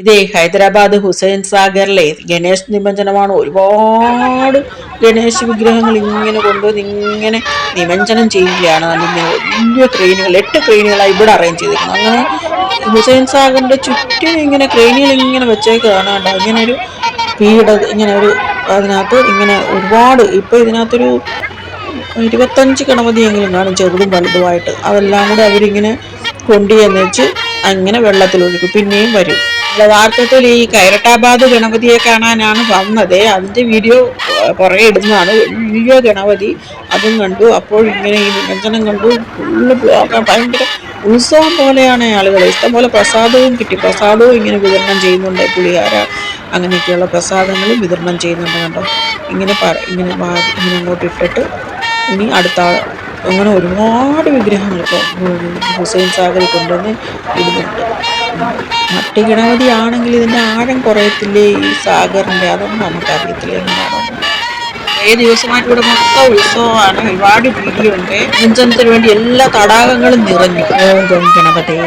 ഇതേ ഹൈദരാബാദ് ഹുസൈൻ സാഗറിലെ ഗണേശ് നിമഞ്ജനമാണ് ഒരുപാട് ഗണേശ് വിഗ്രഹങ്ങൾ ഇങ്ങനെ കൊണ്ടുവന്ന് ഇങ്ങനെ നിമഞ്ജനം ചെയ്യുകയാണ്. അതിങ്ങനെ വലിയ ക്രെയിനുകൾ എട്ട് ക്രെയിനുകളാണ് ഇവിടെ അറേഞ്ച് ചെയ്തിരിക്കുന്നത് അങ്ങനെ ഹുസൈൻ സാഗറിന്റെ ചുറ്റും ഇങ്ങനെ ക്രെയിനുകൾ ഇങ്ങനെ വെച്ചേക്കാണ് കേട്ടോ ഇങ്ങനെ ഒരു പീഡ ഇങ്ങനെ ഒരു അതിനകത്ത് ഇങ്ങനെ ഒരുപാട് ഇപ്പൊ ഇതിനകത്തൊരു ഇരുപത്തഞ്ച് ഗണപതിയെങ്കിലും കാണും ചെറുതും വലുതുമായിട്ട്. അതെല്ലാം കൂടെ അവരിങ്ങനെ കൊണ്ടുചെന്ന് വെച്ച് അങ്ങനെ വെള്ളത്തിലൊഴുക്കും. പിന്നെയും വരും. യഥാർത്ഥത്തിൽ ഈ കൈരട്ടാബാദ് ഗണപതിയെ കാണാനാണ് വന്നത്. അതിന്റെ വീഡിയോ കുറേ ഇടുന്നതാണ്. വീഡിയോ ഗണപതി അതും കണ്ടു. അപ്പോൾ ഇങ്ങനെ ഈ നിമഞ്ജനം കണ്ടു. ഫുള്ള് ഭയങ്കര ഉത്സവം പോലെയാണ് ആളുകൾ ഇഷ്ടംപോലെ പ്രസാദവും കിട്ടി. പ്രസാദവും ഇങ്ങനെ വിതരണം ചെയ്യുന്നുണ്ട്. പുളിയാര അങ്ങനെയൊക്കെയുള്ള പ്രസാദങ്ങളും വിതരണം ചെയ്യുന്നുണ്ട് കണ്ടോ? ഇങ്ങനെ പറ ഇങ്ങനെ ഇങ്ങനെ അങ്ങോട്ട് ഇട്ടിട്ട് ഇനി അടുത്ത അങ്ങനെ ഒരുപാട് വിഗ്രഹങ്ങൾ ഇപ്പോൾ ഹുസൈൻ സാഗറിൽ കൊണ്ടുവന്ന് ഇടുന്നുണ്ട്. ഗണപതി ആണെങ്കിൽ ഇതിന്റെ ആഴം കുറയത്തില്ലേ ഈ സാഗറിന്റെ അതൊന്നും നമുക്കറിയത്തില്ല എന്നാണ്. ഏഴ് ദിവസമായിട്ട് ഇവിടെ മൊത്തം ഉത്സവമാണ്. ഒരുപാട് വീഡിയോ ഉണ്ട് മുൻചനത്തിന് വേണ്ടി എല്ലാ തടാകങ്ങളും നിറഞ്ഞു. ഓം ഗണപതേ.